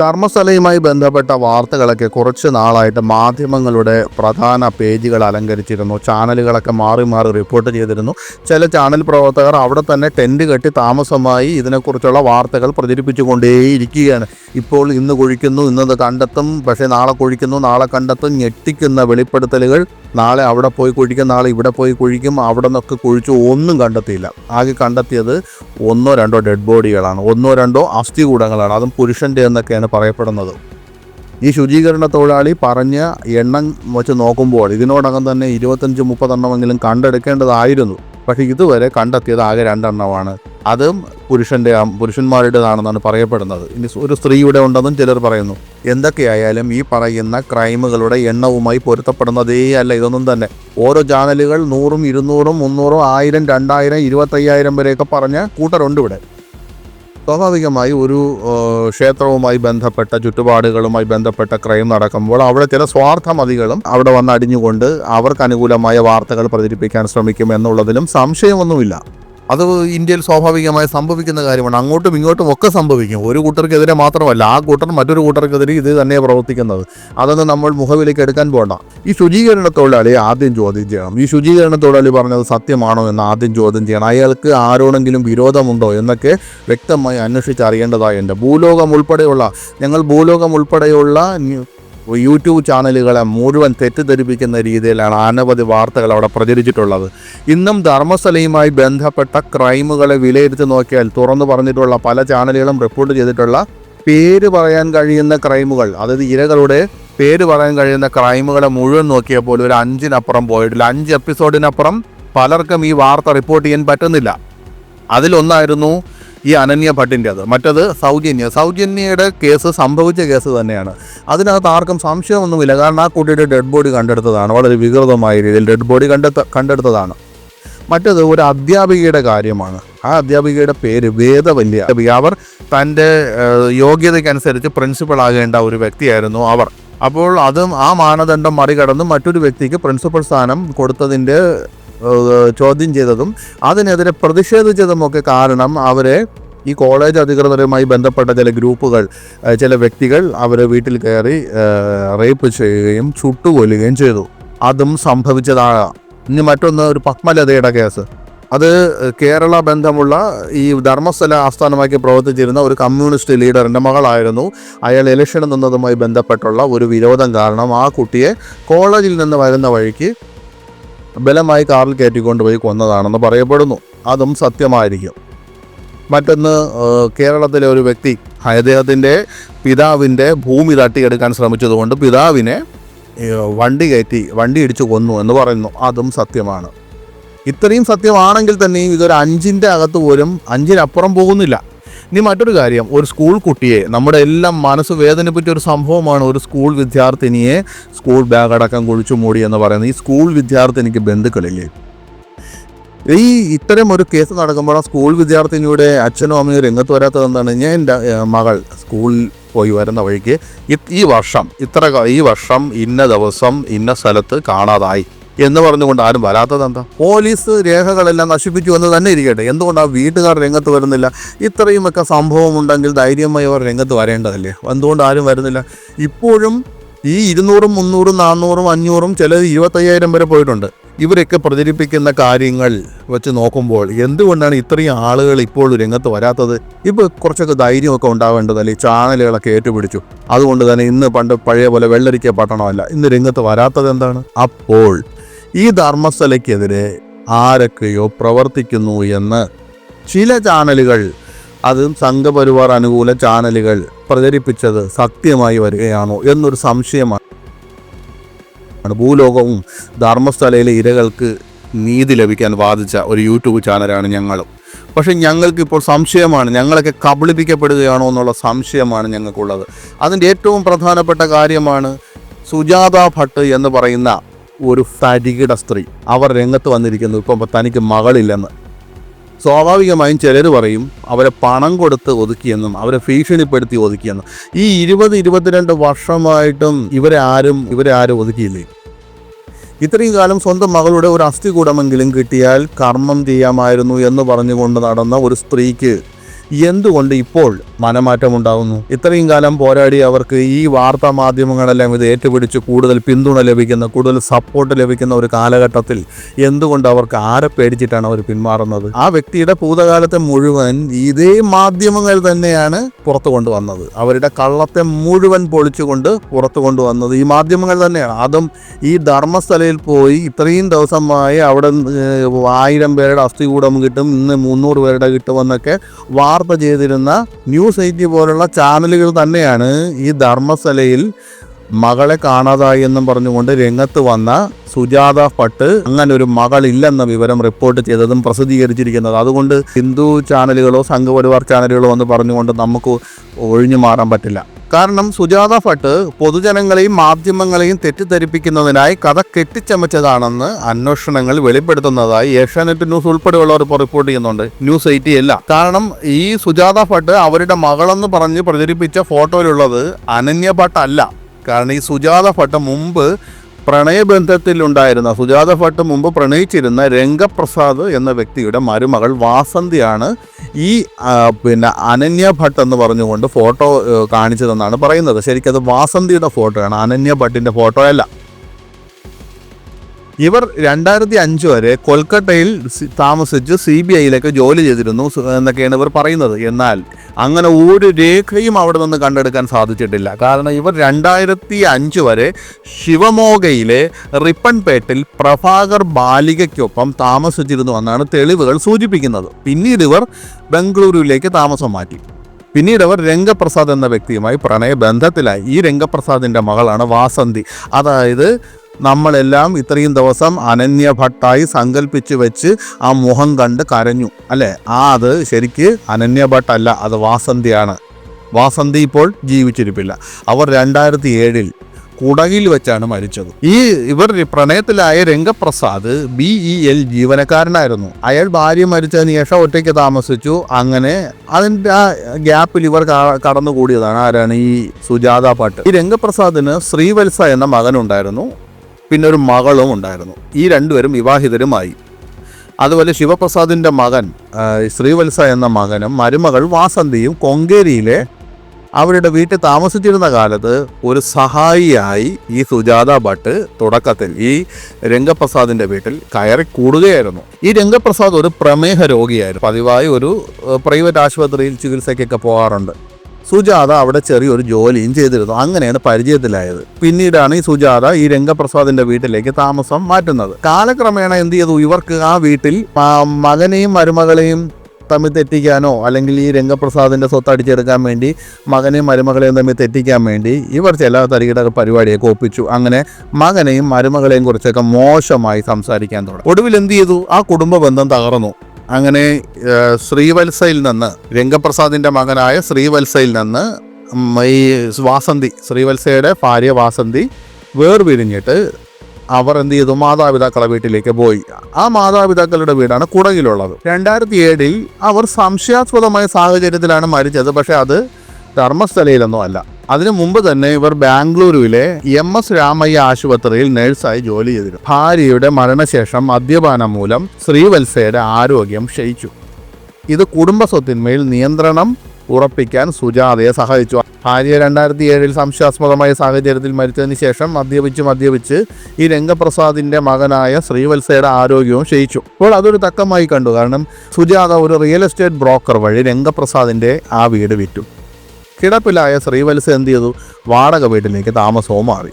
ധർമ്മസ്ഥലയുമായി ബന്ധപ്പെട്ട വാർത്തകളൊക്കെ കുറച്ച് നാളായിട്ട് മാധ്യമങ്ങളുടെ പ്രധാന പേജുകൾ അലങ്കരിച്ചിരുന്നു. ചാനലുകളൊക്കെ മാറി മാറി റിപ്പോർട്ട് ചെയ്തിരുന്നു. ചില ചാനൽ പ്രവർത്തകർ അവിടെ തന്നെ ടെന്റ് കെട്ടി താമസമായി ഇതിനെക്കുറിച്ചുള്ള വാർത്തകൾ പ്രചരിപ്പിച്ചുകൊണ്ടേയിരിക്കുകയാണ്. ഇപ്പോൾ ഇന്ന് കുഴിക്കുന്നു ഇന്നത് കണ്ടെത്തും പക്ഷേ നാളെ കുഴിക്കുന്നു നാളെ കണ്ടെത്തും ഞെട്ടിക്കുന്ന വെളിപ്പെടുത്തലുകൾ നാളെ അവിടെ പോയി കുഴിക്കും നാളെ ഇവിടെ പോയി കുഴിക്കും അവിടെ നിന്നൊക്കെ കുഴിച്ചു ഒന്നും കണ്ടെത്തിയില്ല. ആകെ കണ്ടെത്തിയത് ഒന്നോ രണ്ടോ ഡെഡ് ബോഡികളാണ് ഒന്നോ രണ്ടോ അസ്ഥി കൂടങ്ങളാണ്. അതും പുരുഷന്റെ എന്നൊക്കെയാണ് പറയപ്പെടുന്നത്. ഈ ശുചീകരണ തൊഴിലാളി പറഞ്ഞ എണ്ണം വെച്ച് നോക്കുമ്പോൾ ഇതിനോടകം തന്നെ ഇരുപത്തഞ്ച് മുപ്പതെണ്ണമെങ്കിലും കണ്ടെടുക്കേണ്ടതായിരുന്നു. പക്ഷേ ഇതുവരെ കണ്ടെത്തിയത് ആകെ രണ്ടെണ്ണമാണ്. അതും പുരുഷന്റെ പുരുഷന്മാരുടേതാണെന്നാണ് പറയപ്പെടുന്നത്. ഇനി ഒരു സ്ത്രീയുടെ ഉണ്ടെന്നും ചിലർ പറയുന്നു. എന്തൊക്കെയായാലും ഈ പറയുന്ന ക്രൈമുകളുടെ എണ്ണവുമായി പൊരുത്തപ്പെടുന്നതേ അല്ല ഇതൊന്നും തന്നെ. ഓരോ ചാനലുകൾ നൂറും ഇരുന്നൂറും മുന്നൂറും ആയിരം രണ്ടായിരം ഇരുപത്തയ്യായിരം വരെയൊക്കെ പറഞ്ഞ കൂട്ടരുണ്ട് ഇവിടെ. സ്വാഭാവികമായി ഒരു ക്ഷേത്രവുമായി ബന്ധപ്പെട്ട ചുറ്റുപാടുകളുമായി ബന്ധപ്പെട്ട ക്രൈം നടക്കുമ്പോൾ അവിടെ ചില സ്വാർത്ഥമതികളും അവിടെ വന്ന് അടിഞ്ഞുകൊണ്ട് അവർക്ക് അനുകൂലമായ വാർത്തകൾ പ്രചരിപ്പിക്കാൻ ശ്രമിക്കും എന്നുള്ളതിലും സംശയമൊന്നുമില്ല. അത് ഇന്ത്യയിൽ സ്വാഭാവികമായി സംഭവിക്കുന്ന കാര്യമാണ്. അങ്ങോട്ടും ഇങ്ങോട്ടും ഒക്കെ സംഭവിക്കും. ഒരു കൂട്ടർക്കെതിരെ മാത്രമല്ല ആ കൂട്ടർ മറ്റൊരു കൂട്ടർക്കെതിരെ ഇത് തന്നെ പ്രവർത്തിക്കുന്നത്. അതൊന്നും നമ്മൾ മുഖവിലേക്ക് എടുക്കാൻ പോകണ്ട ഈ ശുചീകരണ തൊഴിലാളി ആദ്യം ചോദ്യം ചെയ്യണം. ഈ ശുചീകരണ തൊഴിലാളി പറഞ്ഞത് സത്യമാണോ എന്ന് ആദ്യം ചോദ്യം ചെയ്യണം. അയാൾക്ക് ആരോടെങ്കിലും വിരോധമുണ്ടോ എന്നൊക്കെ വ്യക്തമായി അന്വേഷിച്ചറിയേണ്ടതായുണ്ട് ഭൂലോകം ഉൾപ്പെടെയുള്ള ഞങ്ങൾ ഭൂലോകം ഉൾപ്പെടെയുള്ള യൂട്യൂബ് ചാനലുകളെ മുഴുവൻ തെറ്റിദ്ധരിപ്പിക്കുന്ന രീതിയിലാണ് അനവധി വാർത്തകൾ അവിടെ പ്രചരിച്ചിട്ടുള്ളത്. ഇന്നും ധർമ്മസ്ഥലയുമായി ബന്ധപ്പെട്ട ക്രൈമുകളെ വിലയിരുത്തി നോക്കിയാൽ തുറന്നു പറഞ്ഞിട്ടുള്ള പല ചാനലുകളും റിപ്പോർട്ട് ചെയ്തിട്ടുള്ള പേര് പറയാൻ കഴിയുന്ന ക്രൈമുകൾ അതായത് ഇരകളുടെ പേര് പറയാൻ കഴിയുന്ന ക്രൈമുകളെ മുഴുവൻ നോക്കിയപ്പോൾ ഒരു അഞ്ചിനപ്പുറം പോയിട്ടില്ല. അഞ്ച് എപ്പിസോഡിനപ്പുറം പലർക്കും ഈ വാർത്ത റിപ്പോർട്ട് ചെയ്യാൻ പറ്റുന്നില്ല. അതിലൊന്നായിരുന്നു ഈ അനന്യ ഭട്ടിന്റെ അത്. മറ്റത് സൗജന്യ. സൗജന്യയുടെ കേസ് സംഭവിച്ച കേസ് തന്നെയാണ്. അതിനകത്ത് ആർക്കും സംശയമൊന്നുമില്ല. കാരണം ആ കുട്ടിയുടെ ഡെഡ് ബോഡി കണ്ടെടുത്തതാണ്. വളരെ വികൃതമായ രീതിയിൽ ഡെഡ് ബോഡി കണ്ടെത്ത കണ്ടെടുത്തതാണ്. മറ്റത് ഒരു അധ്യാപികയുടെ കാര്യമാണ്. ആ അധ്യാപികയുടെ പേര് വേദവല്യ അവർ തന്റെ യോഗ്യതയ്ക്കനുസരിച്ച് പ്രിൻസിപ്പൾ ആകേണ്ട ഒരു വ്യക്തിയായിരുന്നു അവർ. അപ്പോൾ അതും ആ മാനദണ്ഡം മറികടന്ന് മറ്റൊരു വ്യക്തിക്ക് പ്രിൻസിപ്പൽ സ്ഥാനം കൊടുത്തതിന്റെ ചോദ്യം ചെയ്തതും അതിനെതിരെ പ്രതിഷേധിച്ചതുമൊക്കെ കാരണം അവരെ ഈ കോളേജ് അധികൃതരുമായി ബന്ധപ്പെട്ട ചില ഗ്രൂപ്പുകൾ ചില വ്യക്തികൾ അവരെ വീട്ടിൽ കയറി റേപ്പ് ചെയ്യുകയും ചുട്ടുകൊല്ലുകയും ചെയ്തു. അതും സംഭവിച്ചതാണ് ഇനി മറ്റൊന്ന് ഒരു പത്മലതയുടെ കേസ്. അത് കേരള ബന്ധമുള്ള ഈ ധർമ്മസ്ഥല ആസ്ഥാനമാക്കി പ്രവർത്തിച്ചിരുന്ന ഒരു കമ്മ്യൂണിസ്റ്റ് ലീഡറിന്റെ മകളായിരുന്നു. അയാൾ ഇലക്ഷന് നിന്നതുമായി ബന്ധപ്പെട്ടുള്ള ഒരു വിരോധം കാരണം ആ കുട്ടിയെ കോളേജിൽ നിന്ന് വരുന്ന വഴിക്ക് ബലമായി കാറിൽ കയറ്റിക്കൊണ്ടുപോയി കൊന്നതാണെന്ന് പറയപ്പെടുന്നു. അതും സത്യമായിരിക്കും. മറ്റൊന്ന് കേരളത്തിലെ ഒരു വ്യക്തി അദ്ദേഹത്തിന്റെ പിതാവിന്റെ ഭൂമി തട്ടിയെടുക്കാൻ ശ്രമിച്ചതുകൊണ്ട് പിതാവിനെ വണ്ടി കയറ്റി വണ്ടി ഇടിച്ചു കൊന്നു എന്ന് പറയുന്നു. അതും സത്യമാണ്. ഇത്രയും സത്യമാണെങ്കിൽ തന്നെയും ഇതൊരു അഞ്ചിന്റെ അകത്ത് പോലും അഞ്ചിനപ്പുറം പോകുന്നില്ല. ഇനി മറ്റൊരു കാര്യം ഒരു സ്കൂൾ കുട്ടിയെ നമ്മുടെ എല്ലാം മനസ്സ് വേദനിപ്പിച്ച ഒരു സംഭവമാണ് ഒരു സ്കൂൾ വിദ്യാർത്ഥിനിയെ സ്കൂൾ ബാഗ് അടക്കം കുഴിച്ചു മൂടി എന്ന് പറയുന്നത്. ഈ സ്കൂൾ വിദ്യാർത്ഥിനിക്ക് ബന്ധുക്കളില്ലേ? ഈ ഇത്തരം ഒരു കേസ് നടക്കുമ്പോൾ ആ സ്കൂൾ വിദ്യാർത്ഥിനിയുടെ അച്ഛനും അമ്മയും രംഗത്ത് വരാത്തത് എന്താണ്? ഞാൻ എന്റെ മകൾ സ്കൂളിൽ പോയി വരുന്ന വഴിക്ക് ഈ വർഷം ഇത്ര ഈ വർഷം ഇന്ന ദിവസം ഇന്ന സ്ഥലത്ത് കാണാതായി. എന്ന് പറഞ്ഞുകൊണ്ട് ആരും വരാത്തത് എന്താ? പോലീസ് രേഖകളെല്ലാം നശിപ്പിച്ചു എന്ന് തന്നെ ഇരിക്കട്ടെ. എന്തുകൊണ്ട് ആ വീട്ടുകാർ രംഗത്ത് വരുന്നില്ല? ഇത്രയുമൊക്കെ സംഭവമുണ്ടെങ്കിൽ ധൈര്യമായി അവർ രംഗത്ത് വരേണ്ടതല്ലേ? എന്തുകൊണ്ട് ആരും വരുന്നില്ല? ഇപ്പോഴും ഈ ഇരുന്നൂറും മുന്നൂറും നാന്നൂറും അഞ്ഞൂറും ചിലത് ഇരുപത്തയ്യായിരം വരെ പോയിട്ടുണ്ട്. ഇവരൊക്കെ പ്രചരിപ്പിക്കുന്ന കാര്യങ്ങൾ വെച്ച് നോക്കുമ്പോൾ എന്തുകൊണ്ടാണ് ഇത്രയും ആളുകൾ ഇപ്പോൾ രംഗത്ത് വരാത്തത്? ഇപ്പോൾ കുറച്ചൊക്കെ ധൈര്യമൊക്കെ ഉണ്ടാവേണ്ടതല്ലേ? ചാനലുകളൊക്കെ ഏറ്റുപിടിച്ചു. അതുകൊണ്ട് തന്നെ ഇന്ന് പണ്ട് പഴയ പോലെ വെള്ളരിക്ക പട്ടണമല്ല. ഇന്ന് രംഗത്ത് വരാത്തത് എന്താണ്? അപ്പോൾ ഈ ധർമ്മസ്ഥലയ്ക്കെതിരെ ആരൊക്കെയോ പ്രവർത്തിക്കുന്നു എന്ന് ചില ചാനലുകൾ അതും സംഘപരിവാർ അനുകൂല ചാനലുകൾ പ്രചരിപ്പിച്ചത് സത്യമായി വരികയാണോ എന്നൊരു സംശയമാണ്. ഭൂലോകവും ധർമ്മസ്ഥലയിലെ ഇരകൾക്ക് നീതി ലഭിക്കാൻ വാദിച്ച ഒരു യൂട്യൂബ് ചാനലാണ് ഞങ്ങളും. പക്ഷേ ഞങ്ങൾക്കിപ്പോൾ സംശയമാണ് ഞങ്ങളൊക്കെ കബളിപ്പിക്കപ്പെടുകയാണോ എന്നുള്ള സംശയമാണ് ഞങ്ങൾക്കുള്ളത്. അതിന്റെ ഏറ്റവും പ്രധാനപ്പെട്ട കാര്യമാണ് സുജാത ഭട്ട് എന്ന് പറയുന്ന ഒരു തരികിട സ്ത്രീ. അവർ രംഗത്ത് വന്നിരിക്കുന്നു. ഇപ്പം തനിക്ക് മകളില്ലെന്ന്. സ്വാഭാവികമായും ചിലർ പറയും അവരെ പണം കൊടുത്ത് ഒതുക്കിയെന്നും അവരെ ഭീഷണിപ്പെടുത്തി ഒതുക്കിയെന്നും. ഈ ഇരുപത് ഇരുപത്തിരണ്ട് വർഷമായിട്ടും ഇവരെ ആരും ഇവരെ ആരും ഒതുക്കിയില്ലേ? ഇത്രയും കാലം സ്വന്തം മകളുടെ ഒരു അസ്ഥികൂടമെങ്കിലും കിട്ടിയാൽ കർമ്മം ചെയ്യാമായിരുന്നു എന്ന് പറഞ്ഞുകൊണ്ട് നടന്ന ഒരു സ്ത്രീക്ക് എന്തുകൊണ്ട് ഇപ്പോൾ മനമാറ്റം ഉണ്ടാകുന്നു ഇത്രയും കാലം പോരാടി അവർക്ക് ഈ വാർത്താ മാധ്യമങ്ങളെല്ലാം ഇത് ഏറ്റുപിടിച്ച് കൂടുതൽ പിന്തുണ ലഭിക്കുന്ന കൂടുതൽ സപ്പോർട്ട് ലഭിക്കുന്ന ഒരു കാലഘട്ടത്തിൽ എന്തുകൊണ്ട് അവർക്ക് ആരെ പേടിച്ചിട്ടാണ് അവർ പിന്മാറുന്നത്? ആ വ്യക്തിയുടെ ഭൂതകാലത്തെ മുഴുവൻ ഇതേ മാധ്യമങ്ങൾ തന്നെയാണ് പുറത്തു കൊണ്ടുവന്നത്. അവരുടെ കള്ളത്തെ മുഴുവൻ പൊളിച്ചുകൊണ്ട് പുറത്തു കൊണ്ടുവന്നത് ഈ മാധ്യമങ്ങൾ തന്നെയാണ്. അതും ഈ ധർമ്മസ്ഥലയിൽ പോയി ഇത്രയും ദിവസമായി അവിടെ ആയിരം പേരുടെ അസ്ഥികൂടം കിട്ടും ഇന്ന് മുന്നൂറ് പേരുടെ കിട്ടുമെന്നൊക്കെ വാർത്ത ചെയ്തിരുന്ന ന്യൂസ് എയ്റ്റി പോലുള്ള ചാനലുകൾ തന്നെയാണ് ഈ ധർമ്മസ്ഥലയിൽ മകളെ കാണാതായി എന്നും പറഞ്ഞുകൊണ്ട് രംഗത്ത് വന്ന സുജാത ഭട്ട്. അങ്ങനെ ഒരു മകളില്ലെന്ന വിവരം റിപ്പോർട്ട് ചെയ്തതും പ്രസിദ്ധീകരിച്ചിരിക്കുന്നത്. അതുകൊണ്ട് ഹിന്ദു ചാനലുകളോ സംഘപരിവാർ ചാനലുകളോ എന്ന് പറഞ്ഞുകൊണ്ട് നമുക്ക് ഒഴിഞ്ഞു മാറാൻ പറ്റില്ല. കാരണം സുജാത ഭട്ട് പൊതുജനങ്ങളെയും മാധ്യമങ്ങളെയും തെറ്റിദ്ധരിപ്പിക്കുന്നതിനായി കഥ കെട്ടിച്ചമച്ചതാണെന്ന് അന്വേഷണങ്ങൾ വെളിപ്പെടുത്തുന്നതായി ഏഷ്യാനെറ്റ് ന്യൂസ് ഉൾപ്പെടെയുള്ളവർ ഇപ്പോൾ റിപ്പോർട്ട് ചെയ്യുന്നുണ്ട്. ന്യൂസ് എയ്റ്റി അല്ല. കാരണം ഈ സുജാത ഭട്ട് അവരുടെ മകളെന്ന് പറഞ്ഞ് പ്രചരിപ്പിച്ച ഫോട്ടോയിലുള്ളത് അനന്യ ഭട്ട് അല്ല. കാരണം ഈ സുജാത ഭട്ട് മുമ്പ് പ്രണയബന്ധത്തിലുണ്ടായിരുന്ന സുജാത ഭട്ട് മുമ്പ് പ്രണയിച്ചിരുന്ന രംഗപ്രസാദ് എന്ന വ്യക്തിയുടെ മരുമകൾ വാസന്തിയാണ് ഈ പിന്നെ അനന്യ ഭട്ട് എന്ന് പറഞ്ഞുകൊണ്ട് ഫോട്ടോ കാണിച്ചതെന്നാണ് പറയുന്നത്. ശരിക്കും അത് വാസന്തിയുടെ ഫോട്ടോയാണ്. അനന്യ ഭട്ടിന്റെ ഫോട്ടോ അല്ല ഇവർ രണ്ടായിരത്തി അഞ്ച് വരെ കൊൽക്കത്തയിൽ താമസിച്ച് സി ബി ഐയിലേക്ക് ജോലി ചെയ്തിരുന്നു എന്നൊക്കെയാണ് ഇവർ പറയുന്നത്. എന്നാൽ അങ്ങനെ ഒരു രേഖയും അവിടെ നിന്ന് കണ്ടെടുക്കാൻ സാധിച്ചിട്ടില്ല. കാരണം ഇവർ രണ്ടായിരത്തി അഞ്ച് വരെ ശിവമോഗയിലെ റിപ്പൺപേട്ടിൽ പ്രഭാകർ ബാലികയ്ക്കൊപ്പം താമസിച്ചിരുന്നു എന്നാണ് തെളിവുകൾ സൂചിപ്പിക്കുന്നത്. പിന്നീട് ഇവർ ബംഗളൂരുവിലേക്ക് താമസം മാറ്റി. പിന്നീട് അവർ രംഗപ്രസാദ് എന്ന വ്യക്തിയുമായി പ്രണയബന്ധത്തിലായി. ഈ രംഗപ്രസാദിന്റെ മകളാണ് വാസന്തി. അതായത് നമ്മളെല്ലാം ഇത്രയും ദിവസം അനന്യ ഭട്ടായി സങ്കല്പിച്ച് വെച്ച് ആ മുഖം കണ്ട് കരഞ്ഞു. അല്ലേ? ആ അത് ശരിക്ക് അനന്യ ഭട്ടല്ല അത് വാസന്തിയാണ്. വാസന്തി ഇപ്പോൾ ജീവിച്ചിരിപ്പില്ല. അവർ രണ്ടായിരത്തി ഏഴിൽ കുടകിൽ വെച്ചാണ് മരിച്ചത്. ഈ ഇവർ പ്രണയത്തിലായ രംഗപ്രസാദ് ബി ഇ എൽ ജീവനക്കാരനായിരുന്നു. അയാൾ ഭാര്യ മരിച്ചതിന് ശേഷം ഒറ്റയ്ക്ക് താമസിച്ചു. അങ്ങനെ അതിന്റെ ആ ഗ്യാപ്പിൽ ഇവർ കടന്നുകൂടിയതാണ് ആരാണ് ഈ സുജാത പാട്ട് ഈ രംഗപ്രസാദിന് ശ്രീവത്സ എന്ന മകനുണ്ടായിരുന്നു. പിന്നെ ഒരു മകളും ഉണ്ടായിരുന്നു. ഈ രണ്ടുപേരും വിവാഹിതരുമായി. അതുപോലെ ശിവപ്രസാദിന്റെ മകൻ ശ്രീവത്സ എന്ന മകനും മരുമകൾ വാസന്തിയും കൊങ്കേരിയിലെ അവരുടെ വീട്ടിൽ താമസിച്ചിരുന്ന കാലത്ത് ഒരു സഹായിയായി ഈ സുജാത ഭട്ട് തുടക്കത്തിൽ ഈ രംഗപ്രസാദിന്റെ വീട്ടിൽ കയറി കൂടുകയായിരുന്നു. ഈ രംഗപ്രസാദ് ഒരു പ്രമേഹ രോഗിയായിരുന്നു. പതിവായി ഒരു പ്രൈവറ്റ് ആശുപത്രിയിൽ ചികിത്സയ്ക്കൊക്കെ പോകാറുണ്ട്. സുജാത അവിടെ ചെറിയൊരു ജോലിയും ചെയ്തിരുന്നു. അങ്ങനെയാണ് പരിചയത്തിലായത്. പിന്നീടാണ് ഈ സുജാത ഈ രംഗപ്രസാദിന്റെ വീട്ടിലേക്ക് താമസം മാറ്റുന്നത്. കാലക്രമേണ എന്ത് ചെയ്തു? ഇവർക്ക് ആ വീട്ടിൽ മകനെയും മരുമകളെയും തമ്മിൽ തെറ്റിക്കാനോ അല്ലെങ്കിൽ ഈ രംഗപ്രസാദിന്റെ സ്വത്ത് അടിച്ചെടുക്കാൻ വേണ്ടി മകനെയും മരുമകളെയും തമ്മിൽ തെറ്റിക്കാൻ വേണ്ടി ഇവർ ചില തരികിട പരിപാടിയൊക്കെ ഒപ്പിച്ചു. അങ്ങനെ മകനെയും മരുമകളെയും കുറിച്ചൊക്കെ മോശമായി സംസാരിക്കാൻ തുടങ്ങി. ഒടുവിൽ എന്ത് ചെയ്തു? ആ കുടുംബ ബന്ധം തകർന്നു. അങ്ങനെ ശ്രീവത്സയിൽ നിന്ന് രംഗപ്രസാദിന്റെ മകനായ ശ്രീവത്സയിൽ നിന്ന് ഈ വാസന്തി ശ്രീവത്സയുടെ ഭാര്യ വാസന്തി വേർപിരിഞ്ഞിട്ട് അവർ എന്ത് ചെയ്തു? മാതാപിതാക്കളെ വീട്ടിലേക്ക് പോയി. ആ മാതാപിതാക്കളുടെ വീടാണ് കുടകിലുള്ളത്. രണ്ടായിരത്തി ഏഴിൽ അവർ സംശയാസ്പദമായ സാഹചര്യത്തിലാണ് മരിച്ചത്. പക്ഷേ അത് ധർമ്മസ്ഥലയിലൊന്നും അല്ല. അതിനു മുമ്പ് തന്നെ ഇവർ ബാംഗ്ലൂരുവിലെ എം എസ് രാമയ്യ ആശുപത്രിയിൽ നഴ്സായി ജോലി ചെയ്തിരുന്നു. ഭാര്യയുടെ മരണശേഷം മദ്യപാനം മൂലം ശ്രീവത്സയുടെ ആരോഗ്യം ക്ഷയിച്ചു. ഇത് കുടുംബസ്വത്തിന്മേൽ നിയന്ത്രണം ഉറപ്പിക്കാൻ സുജാതയെ സഹായിച്ചു. ഭാര്യ രണ്ടായിരത്തി ഏഴിൽ സംശയാസ്പദമായ സാഹചര്യത്തിൽ മരിച്ചതിന് ശേഷം മദ്യപിച്ച് മദ്യപിച്ച് ഈ രംഗപ്രസാദിന്റെ മകനായ ശ്രീവത്സയുടെ ആരോഗ്യവും ക്ഷയിച്ചു. അപ്പോൾ അതൊരു തക്കമായി കണ്ടു. കാരണം സുജാത ഒരു റിയൽ എസ്റ്റേറ്റ് ബ്രോക്കർ വഴി രംഗപ്രസാദിന്റെ ആ വീട് വിറ്റു. കിടപ്പിലായ ശ്രീവത്സ എന്ത് ചെയ്തു? വാടക വീട്ടിലേക്ക് താമസവും മാറി.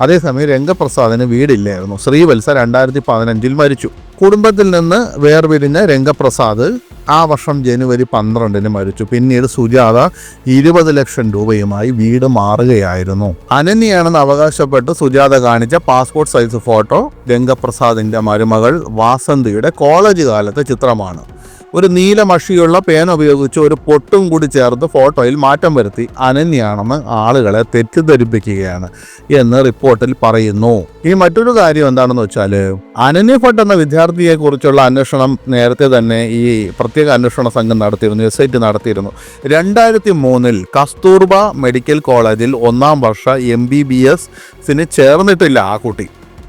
അതേസമയം രംഗപ്രസാദിന് വീടില്ലായിരുന്നു. ശ്രീവത്സ രണ്ടായിരത്തി പതിനഞ്ചിൽ മരിച്ചു. കുടുംബത്തിൽ നിന്ന് വേർപിരിഞ്ഞ രംഗപ്രസാദ് ആ വർഷം ജനുവരി പന്ത്രണ്ടിന് മരിച്ചു. പിന്നീട് സുജാത ഇരുപത് ലക്ഷം രൂപയുമായി വീട് മാറുകയായിരുന്നു. അനന്യയാണെന്ന് അവകാശപ്പെട്ട് സുജാത കാണിച്ച പാസ്പോർട്ട് സൈസ് ഫോട്ടോ രംഗപ്രസാദിന്റെ മരുമകൾ വാസന്തിയുടെ കോളേജ് കാലത്തെ ചിത്രമാണ്. ഒരു നീല മഷിയുള്ള പേന ഉപയോഗിച്ച് ഒരു പൊട്ടും കൂടി ചേർത്ത് ഫോട്ടോയിൽ മാറ്റം വരുത്തി അനന്യാണെന്ന് ആളുകളെ തെറ്റിദ്ധരിപ്പിക്കുകയാണ് എന്ന് റിപ്പോർട്ടിൽ പറയുന്നു. ഈ മറ്റൊരു കാര്യം എന്താണെന്ന് വെച്ചാൽ അനന്യ ഭട്ട് എന്ന വിദ്യാർത്ഥിയെ കുറിച്ചുള്ള അന്വേഷണം നേരത്തെ തന്നെ ഈ പ്രത്യേക അന്വേഷണ സംഘം നടത്തിയിരുന്നു എസ് ഐ ടി നടത്തിയിരുന്നു. രണ്ടായിരത്തി മൂന്നിൽ കസ്തൂർബ മെഡിക്കൽ കോളേജിൽ ഒന്നാം വർഷ എം ബി ബി എസിന് ചേർന്നിട്ടില്ല ആ കുട്ടി.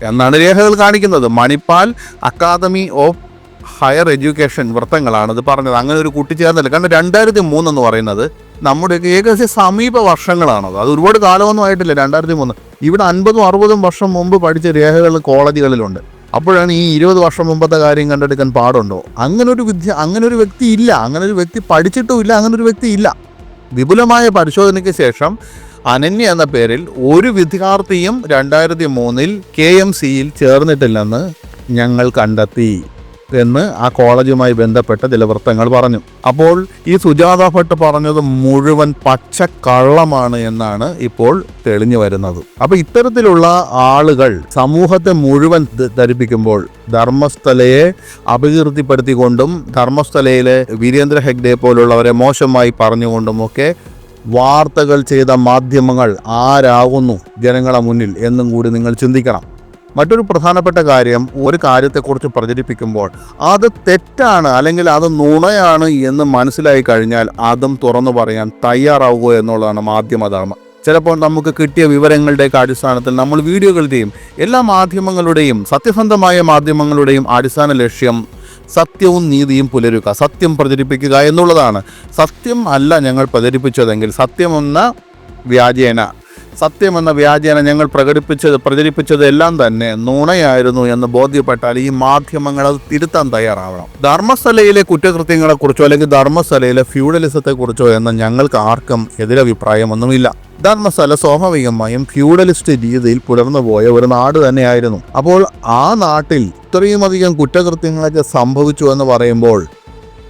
എന്നാണ് രേഖകൾ കാണിക്കുന്നത്. Manipal academy of higher education വൃത്തങ്ങളാണ് ഇത് പറഞ്ഞത്. അങ്ങനെ ഒരു കൂട്ടിച്ചേർന്നില്ല കാരണം രണ്ടായിരത്തി മൂന്നെന്ന് പറയുന്നത് നമ്മുടെയൊക്കെ ഏകദേശം സമീപ വർഷങ്ങളാണത്. അത് ഒരുപാട് കാലമൊന്നും ആയിട്ടില്ല രണ്ടായിരത്തി മൂന്ന് ഇവിടെ അൻപതും അറുപതും വർഷം മുമ്പ് പഠിച്ച രേഖകൾ കോളേജുകളിലുണ്ട് അപ്പോഴാണ് ഈ ഇരുപത് വർഷം മുമ്പത്തെ കാര്യം കണ്ടെടുക്കാൻ പാടുണ്ടോ? അങ്ങനെ ഒരു വിദ്യ അങ്ങനെ ഒരു വ്യക്തി ഇല്ല. അങ്ങനെ ഒരു വ്യക്തി പഠിച്ചിട്ടുമില്ല അങ്ങനെ ഒരു വ്യക്തി ഇല്ല. വിപുലമായ പരിശോധനയ്ക്ക് ശേഷം അനന്യ എന്ന പേരിൽ ഒരു വിദ്യാർത്ഥിയും രണ്ടായിരത്തി മൂന്നിൽ കെ എം സിയിൽ ചേർന്നിട്ടില്ലെന്ന് ഞങ്ങൾ കണ്ടെത്തി. എന്ന് ആ കോളേജുമായി ബന്ധപ്പെട്ട ചില വൃത്തങ്ങൾ പറഞ്ഞു. അപ്പോൾ ഈ സുജാത ഭട്ട് പറഞ്ഞത് മുഴുവൻ പച്ചക്കള്ളമാണ് എന്നാണ് ഇപ്പോൾ തെളിഞ്ഞു വരുന്നത്. അപ്പൊ ഇത്തരത്തിലുള്ള ആളുകൾ സമൂഹത്തെ മുഴുവൻ ധരിപ്പിക്കുമ്പോൾ ധർമ്മസ്ഥലയെ അപകീർത്തിപ്പെടുത്തിക്കൊണ്ടും ധർമ്മസ്ഥലയിലെ വീരേന്ദ്ര ഹെഗ്ഡെ പോലുള്ളവരെ മോശമായി പറഞ്ഞുകൊണ്ടുമൊക്കെ വാർത്തകൾ ചെയ്ത മാധ്യമങ്ങൾ ആരാകുന്നു ജനങ്ങളെ മുന്നിൽ എന്നും കൂടി നിങ്ങൾ ചിന്തിക്കണം. മറ്റൊരു പ്രധാനപ്പെട്ട കാര്യം ഒരു കാര്യത്തെക്കുറിച്ച് പ്രചരിപ്പിക്കുമ്പോൾ അത് തെറ്റാണ് അല്ലെങ്കിൽ അത് നുണയാണ് എന്ന് മനസ്സിലായി കഴിഞ്ഞാൽ അതും തുറന്നു പറയാൻ തയ്യാറാവുക എന്നുള്ളതാണ് മാധ്യമധർമ്മം ചിലപ്പോൾ നമുക്ക് കിട്ടിയ വിവരങ്ങളുടെയൊക്കെ അടിസ്ഥാനത്തിൽ നമ്മൾ വീഡിയോകളുടെയും എല്ലാ മാധ്യമങ്ങളുടെയും സത്യസന്ധമായ മാധ്യമങ്ങളുടെയും അടിസ്ഥാന ലക്ഷ്യം സത്യവും നീതിയും പുലരുക സത്യം പ്രചരിപ്പിക്കുക എന്നുള്ളതാണ്. സത്യം അല്ല ഞങ്ങൾ പ്രചരിപ്പിച്ചതെങ്കിൽ സത്യമെന്ന വ്യാജേന സത്യമെന്ന വ്യാജേന ഞങ്ങൾ പ്രകടിപ്പിച്ചത് പ്രചരിപ്പിച്ചത് എല്ലാം തന്നെ നുണയായിരുന്നു എന്ന് ബോധ്യപ്പെട്ടാൽ ഈ മാധ്യമങ്ങൾ അത് തിരുത്താൻ തയ്യാറാവണം. ധർമ്മസ്ഥലയിലെ കുറ്റകൃത്യങ്ങളെക്കുറിച്ചോ അല്ലെങ്കിൽ ധർമ്മസ്ഥലയിലെ ഫ്യൂഡലിസത്തെക്കുറിച്ചോ എന്ന ഞങ്ങൾക്ക് ആർക്കും എതിരഭിപ്രായമൊന്നുമില്ല. ധർമ്മസ്ഥല സ്വാഭാവികമായും ഫ്യൂഡലിസ്റ്റ് രീതിയിൽ പുലർന്നു പോയ ഒരു നാട് തന്നെയായിരുന്നു. അപ്പോൾ ആ നാട്ടിൽ ഇത്രയുമധികം കുറ്റകൃത്യങ്ങളൊക്കെ സംഭവിച്ചു എന്ന് പറയുമ്പോൾ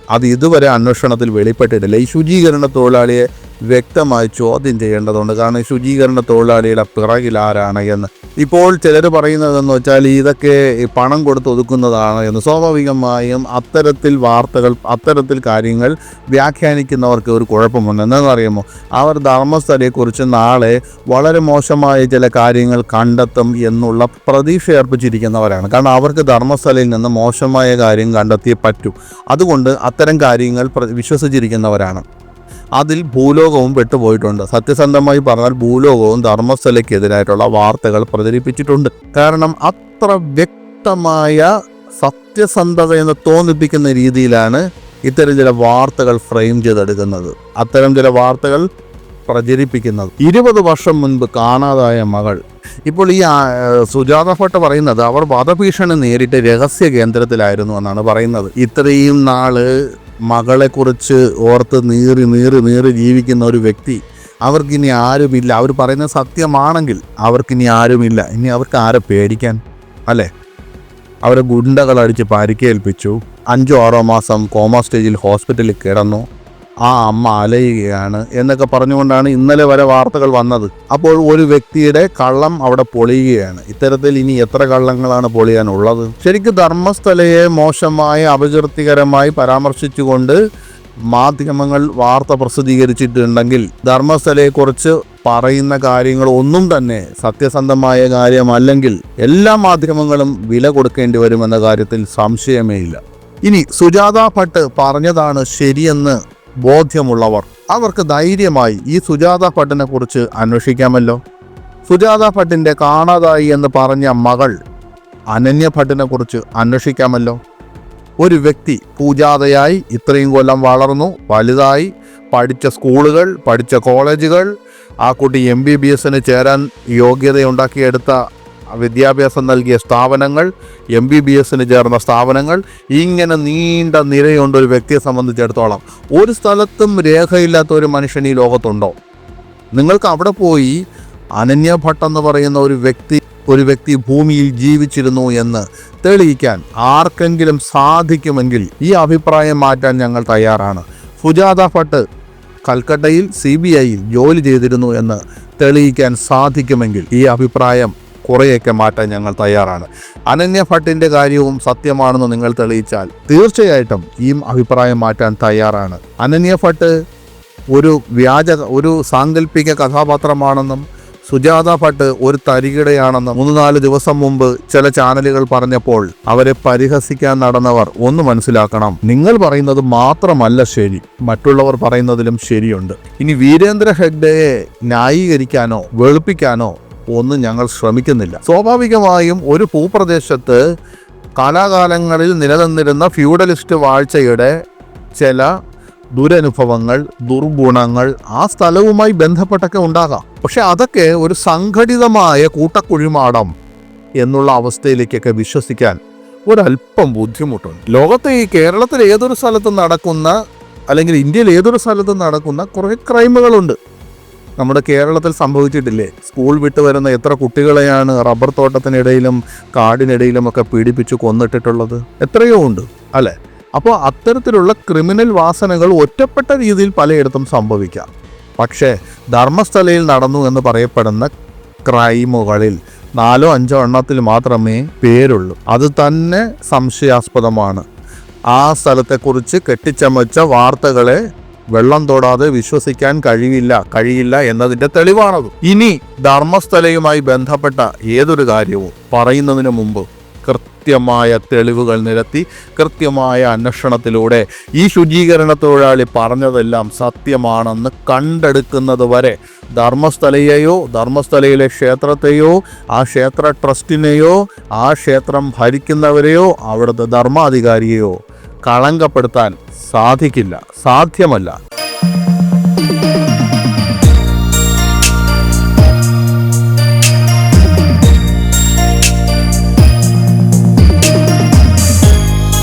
അത് ഇതുവരെ അന്വേഷണത്തിൽ വെളിപ്പെട്ടിട്ടില്ല. ഈ ശുചീകരണ തൊഴിലാളിയെ വ്യക്തമായി ചോദ്യം ചെയ്യേണ്ടതുണ്ട്. കാരണം ശുചീകരണ തൊഴിലാളിയുടെ പിറകിൽ ആരാണ് എന്ന്. ഇപ്പോൾ ചിലർ പറയുന്നതെന്ന് വെച്ചാൽ ഇതൊക്കെ പണം കൊടുത്ത് ഒതുക്കുന്നതാണ് എന്ന്. സ്വാഭാവികമായും അത്തരത്തിൽ വാർത്തകൾ അത്തരത്തിൽ കാര്യങ്ങൾ വ്യാഖ്യാനിക്കുന്നവർക്ക് ഒരു കുഴപ്പമുണ്ട്. എന്നറിയുമോ അവർ ധർമ്മസ്ഥലയെക്കുറിച്ച് നാളെ വളരെ മോശമായ ചില കാര്യങ്ങൾ കണ്ടെത്തും എന്നുള്ള പ്രതീക്ഷ ഏർപ്പിച്ചിരിക്കുന്നവരാണ്. കാരണം അവർക്ക് ധർമ്മസ്ഥലയിൽ നിന്ന് മോശമായ കാര്യം കണ്ടെത്തിയേ പറ്റൂ. അതുകൊണ്ട് അത്തരം കാര്യങ്ങൾ വിശ്വസിച്ചിരിക്കുന്നവരാണ്. അതിൽ ഭൂലോകവും പെട്ടുപോയിട്ടുണ്ട്. സത്യസന്ധമായി പറഞ്ഞാൽ ഭൂലോകവും ധർമ്മസ്ഥലയ്ക്കെതിരായിട്ടുള്ള വാർത്തകൾ പ്രചരിപ്പിച്ചിട്ടുണ്ട്. കാരണം അത്ര വ്യക്തമായ സത്യസന്ധത എന്ന് തോന്നിപ്പിക്കുന്ന രീതിയിലാണ് ഇത്തരം ചില വാർത്തകൾ ഫ്രെയിം ചെയ്തെടുക്കുന്നത്. അത്തരം ചില വാർത്തകൾ പ്രചരിപ്പിക്കുന്നത്. ഇരുപത് വർഷം മുൻപ് കാണാതായ മകൾ. ഇപ്പോൾ ഈ സുജാത ഭട്ട് പറയുന്നത് അവർ വധഭീഷണി നേരിട്ട് രഹസ്യ കേന്ദ്രത്തിലായിരുന്നു എന്നാണ് പറയുന്നത്. ഇത്രയും നാൾ മകളെക്കുറിച്ച് ഓർത്ത് നീറി നീറി നീറി ജീവിക്കുന്ന ഒരു വ്യക്തി അവർക്കിനി ആരുമില്ല. അവർ പറയുന്ന സത്യമാണെങ്കിൽ അവർക്കിനി ആരുമില്ല. ഇനി അവർക്ക് ആരെ പേടിക്കാൻ? അല്ലേ? അവരെ ഗുണ്ടകളടിച്ച് പരിക്കേൽപ്പിച്ചു. അഞ്ചോ ആറോ മാസം കോമ സ്റ്റേജിൽ ഹോസ്പിറ്റലിൽ കിടന്നു. ആ അമ്മ അലയുകയാണ് എന്നൊക്കെ പറഞ്ഞുകൊണ്ടാണ് ഇന്നലെ വരെ വാർത്തകൾ വന്നത്. അപ്പോൾ ഒരു വ്യക്തിയുടെ കള്ളം അവിടെ പൊളിയുകയാണ്. ഇത്തരത്തിൽ ഇനി എത്ര കള്ളങ്ങളാണ് പൊളിയാനുള്ളത്? ശരിക്കും ധർമ്മസ്ഥലയെ മോശമായി അപകീർത്തികരമായി പരാമർശിച്ചുകൊണ്ട് മാധ്യമങ്ങൾ വാർത്ത പ്രസിദ്ധീകരിച്ചിട്ടുണ്ടെങ്കിൽ ധർമ്മസ്ഥലയെക്കുറിച്ച് പറയുന്ന കാര്യങ്ങൾ ഒന്നും തന്നെ സത്യസന്ധമായ കാര്യമല്ലെങ്കിൽ എല്ലാ മാധ്യമങ്ങളും വില കൊടുക്കേണ്ടി വരുമെന്ന കാര്യത്തിൽ സംശയമേ ഇല്ല. ഇനി സുജാത ഭട്ട് പറഞ്ഞതാണ് ശരിയെന്ന് ബോധ്യമുള്ളവർ. അവർക്ക് ധൈര്യമായി ഈ സുജാത ഭട്ടിനെ കുറിച്ച് അന്വേഷിക്കാമല്ലോ. സുജാത ഭട്ടിന്റെ കാണാതായി എന്ന് പറഞ്ഞ മകൾ അനന്യ ഭട്ടിനെ കുറിച്ച് അന്വേഷിക്കാമല്ലോ. ഒരു വ്യക്തി പൂജാതയായി ഇത്രയും കൊല്ലം വളർന്നു വലുതായി പഠിച്ച സ്കൂളുകൾ പഠിച്ച കോളേജുകൾ ആ കുട്ടി എം ബി ബി എസിന് ചേരാൻ യോഗ്യതയുണ്ടാക്കിയെടുത്ത വിദ്യാഭ്യാസം നൽകിയ സ്ഥാപനങ്ങൾ എം ബി ബി എസിന് ചേർന്ന സ്ഥാപനങ്ങൾ ഇങ്ങനെ നീണ്ട നിരയുണ്ട് ഒരു വ്യക്തിയെ സംബന്ധിച്ചിടത്തോളം. ഒരു സ്ഥലത്തും രേഖയില്ലാത്ത ഒരു മനുഷ്യൻ ഈ ലോകത്തുണ്ടോ? നിങ്ങൾക്ക് അവിടെ പോയി അനന്യ ഭട്ട് എന്ന് പറയുന്ന ഒരു വ്യക്തി ഒരു വ്യക്തി ഭൂമിയിൽ ജീവിച്ചിരുന്നു എന്ന് തെളിയിക്കാൻ ആർക്കെങ്കിലും സാധിക്കുമെങ്കിൽ ഈ അഭിപ്രായം മാറ്റാൻ ഞങ്ങൾ തയ്യാറാണ്. സുജാത ഭട്ട് കൽക്കട്ടയിൽ സി ബി ഐയിൽ ജോലി ചെയ്തിരുന്നു എന്ന് തെളിയിക്കാൻ സാധിക്കുമെങ്കിൽ ഈ അഭിപ്രായം കുറേയൊക്കെ മാറ്റാൻ ഞങ്ങൾ തയ്യാറാണ്. അനന്യ ഭട്ടിന്റെ കാര്യവും സത്യമാണെന്ന് നിങ്ങൾ തെളിയിച്ചാൽ തീർച്ചയായിട്ടും ഈ അഭിപ്രായം മാറ്റാൻ തയ്യാറാണ്. അനന്യ ഭട്ട് ഒരു വ്യാജ ഒരു സാങ്കല്പിക കഥാപാത്രമാണെന്നും സുജാത ഭട്ട് ഒരു തരികിടയാണെന്നും മൂന്ന് നാല് ദിവസം മുമ്പ് ചില ചാനലുകൾ പറഞ്ഞപ്പോൾ അവരെ പരിഹസിക്കാൻ നടന്നവർ ഒന്ന് മനസ്സിലാക്കണം. നിങ്ങൾ പറയുന്നത് മാത്രമല്ല ശരി മറ്റുള്ളവർ പറയുന്നതിലും ശരിയുണ്ട്. ഇനി വീരേന്ദ്ര ഹെഗ്ഡയെ ന്യായീകരിക്കാനോ വെളുപ്പിക്കാനോ ഒന്നും ഞങ്ങൾ ശ്രമിക്കുന്നില്ല. സ്വാഭാവികമായും ഒരു ഭൂപ്രദേശത്ത് കാലാകാലങ്ങളിൽ നിലനിന്നിരുന്ന ഫ്യൂഡലിസ്റ്റ് വാഴ്ചയുടെ ചില ദുരനുഭവങ്ങൾ ദുർഗുണങ്ങൾ ആ സ്ഥലവുമായി ബന്ധപ്പെട്ടൊക്കെ ഉണ്ടാകാം. പക്ഷെ അതൊക്കെ ഒരു സംഘടിതമായ കൂട്ടക്കുഴിമാടം എന്നുള്ള അവസ്ഥയിലേക്കൊക്കെ വിശ്വസിക്കാൻ ഒരല്പം ബുദ്ധിമുട്ടുണ്ട്. ലോകത്തെ ഈ കേരളത്തിൽ ഏതൊരു സ്ഥലത്തും നടക്കുന്ന അല്ലെങ്കിൽ ഇന്ത്യയിൽ ഏതൊരു സ്ഥലത്തും നടക്കുന്ന കുറേ ക്രൈമുകളുണ്ട്. നമ്മുടെ കേരളത്തിൽ സംഭവിച്ചിട്ടില്ലേ? സ്കൂൾ വിട്ട് വരുന്ന എത്ര കുട്ടികളെയാണ് റബ്ബർ തോട്ടത്തിനിടയിലും കാടിനിടയിലും ഒക്കെ പീഡിപ്പിച്ച് കൊന്നിട്ടിട്ടുള്ളത്? എത്രയോ ഉണ്ട് അല്ലേ? അപ്പോൾ അത്തരത്തിലുള്ള ക്രിമിനൽ വാസനകൾ ഒറ്റപ്പെട്ട രീതിയിൽ പലയിടത്തും സംഭവിക്കാം. പക്ഷേ ധർമ്മസ്ഥലയിൽ നടന്നു എന്ന് പറയപ്പെടുന്ന ക്രൈമുകളിൽ നാലോ അഞ്ചോ എണ്ണത്തിൽ മാത്രമേ പേരുള്ളൂ. അത് തന്നെ സംശയാസ്പദമാണ്. ആ സ്ഥലത്തെക്കുറിച്ച് കെട്ടിച്ചമച്ച വാർത്തകളെ വെള്ളം തൊടാതെ വിശ്വസിക്കാൻ കഴിയില്ല കഴിയില്ല എന്നതിന്റെ തെളിവാണത്. ഇനി ധർമ്മസ്ഥലയുമായി ബന്ധപ്പെട്ട ഏതൊരു കാര്യവും പറയുന്നതിന് മുമ്പ് കൃത്യമായ തെളിവുകൾ നിരത്തി കൃത്യമായ അന്വേഷണത്തിലൂടെ ഈ ശുചീകരണ തൊഴിലാളി പറഞ്ഞതെല്ലാം സത്യമാണെന്ന് കണ്ടെടുക്കുന്നത് വരെ ധർമ്മസ്ഥലയെയോ ധർമ്മസ്ഥലയിലെ ക്ഷേത്രത്തെയോ ആ ക്ഷേത്ര ട്രസ്റ്റിനെയോ ആ ക്ഷേത്രം ഭരിക്കുന്നവരെയോ അവിടുത്തെ ധർമാധികാരിയെയോ കളങ്കപ്പെടുത്താൻ സാധിക്കില്ല സാധ്യമല്ല.